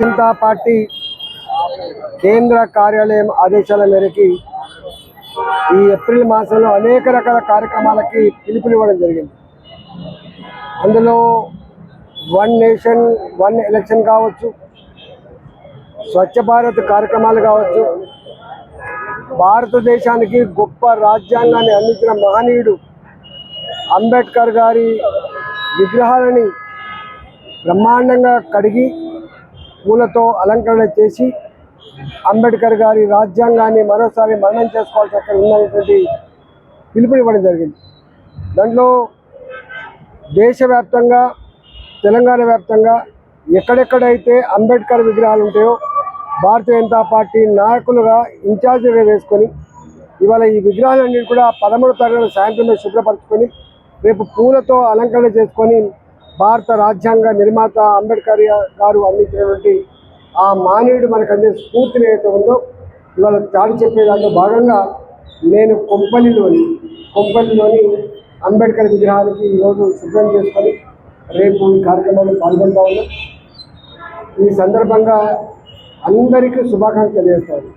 Janata party కేంద్ర కార్యాలయం ఆదేశాల మేరకి ఈ ఏప్రిల్ మాసంలో అనేక రకాల కార్యక్రమాలకి పిలుపునివ్వడం జరిగింది. అందులో వన్ నేషన్ వన్ ఎలక్షన్ కావచ్చు స్వచ్ఛ భారత్ కార్యక్రమాలు కావచ్చు భారతదేశానికి గొప్ప రాజ్యాంగాన్ని అందించిన మహనీయుడు అంబేద్కర్ గారి విగ్రహాలని బ్రహ్మాండంగా కడిగి పూలతో అలంకరణ చేసి అంబేద్కర్ గారి రాజ్యాంగాన్ని మరోసారి మరణం చేసుకోవాల్సి అక్కడ ఉందనేటువంటి పిలుపునివ్వడం జరిగింది. దాంట్లో దేశవ్యాప్తంగా తెలంగాణ వ్యాప్తంగా ఎక్కడెక్కడైతే అంబేద్కర్ విగ్రహాలు ఉంటాయో భారతీయ జనతా పార్టీ నాయకులుగా ఇన్ఛార్జీగా వేసుకొని ఇవాళ ఈ విగ్రహాలన్నీ కూడా పదమూడు తరగతి సాయంత్రమే శుభ్రపరచుకొని రేపు పూలతో అలంకరణ చేసుకొని భారత రాజ్యాంగ నిర్మాత అంబేద్కర్ గారు అందించినటువంటి ఆ మానవుడు మనకు అందే స్ఫూర్తిని ఏదైతే ఉందో ఇవాళ తాడి చెప్పే దాంట్లో భాగంగా నేను కొంపల్లిలోని కొంపల్లిలోని అంబేద్కర్ విగ్రహానికి ఈరోజు శుభ్రం చేసుకొని రేపు ఈ కార్యక్రమంలో పాల్గొంటా ఉన్నాం ఈ సందర్భంగా అందరికీ శుభాకాంక్షలు తెలియజేస్తాను.